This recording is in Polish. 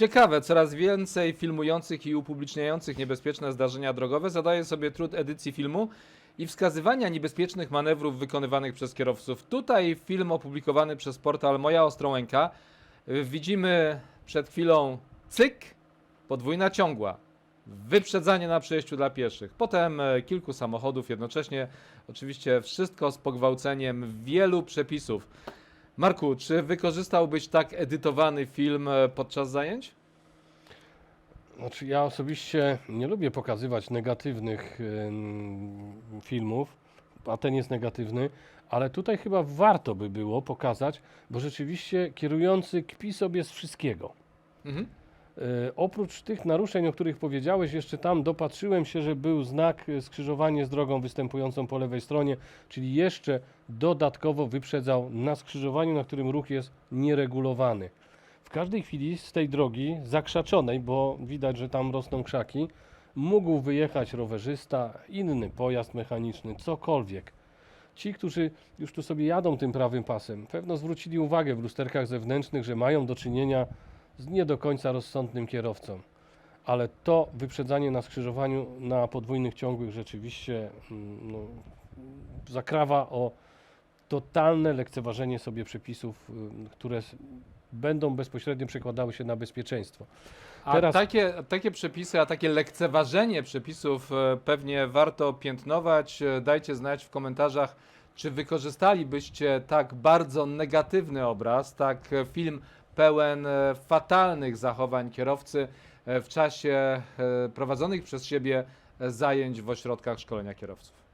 Ciekawe, coraz więcej filmujących i upubliczniających niebezpieczne zdarzenia drogowe zadaje sobie trud edycji filmu i wskazywania niebezpiecznych manewrów wykonywanych przez kierowców. Tutaj film opublikowany przez portal Moja Ostrołęka. Widzimy przed chwilą cyk, podwójna ciągła, wyprzedzanie na przejściu dla pieszych, potem e, kilku samochodów jednocześnie. Oczywiście wszystko z pogwałceniem wielu przepisów. Marku, czy wykorzystałbyś tak edytowany film e, podczas zajęć? Znaczy, ja osobiście nie lubię pokazywać negatywnych filmów, a ten jest negatywny, ale tutaj chyba warto by było pokazać, bo rzeczywiście kierujący kpi sobie z wszystkiego. Mhm. E, oprócz tych naruszeń, o których powiedziałeś, jeszcze tam dopatrzyłem się, że był znak e, skrzyżowanie z drogą występującą po lewej stronie, czyli jeszcze dodatkowo wyprzedzał na skrzyżowaniu, na którym ruch jest nieregulowany. W każdej chwili z tej drogi zakrzaczonej, bo widać, że tam rosną krzaki, mógł wyjechać rowerzysta, inny pojazd mechaniczny, cokolwiek. Ci, którzy już tu sobie jadą tym prawym pasem, pewno zwrócili uwagę w lusterkach zewnętrznych, że mają do czynienia z nie do końca rozsądnym kierowcą. Ale to wyprzedzanie na skrzyżowaniu na podwójnych ciągłych rzeczywiście mm, no, zakrawa o totalne lekceważenie sobie przepisów, y, które będą bezpośrednio przekładały się na bezpieczeństwo. A Teraz- takie, takie przepisy, a takie lekceważenie przepisów e, pewnie warto piętnować. E, Dajcie znać w komentarzach, czy wykorzystalibyście tak bardzo negatywny obraz, tak e, film pełen fatalnych zachowań kierowcy w czasie prowadzonych przez siebie zajęć w ośrodkach szkolenia kierowców.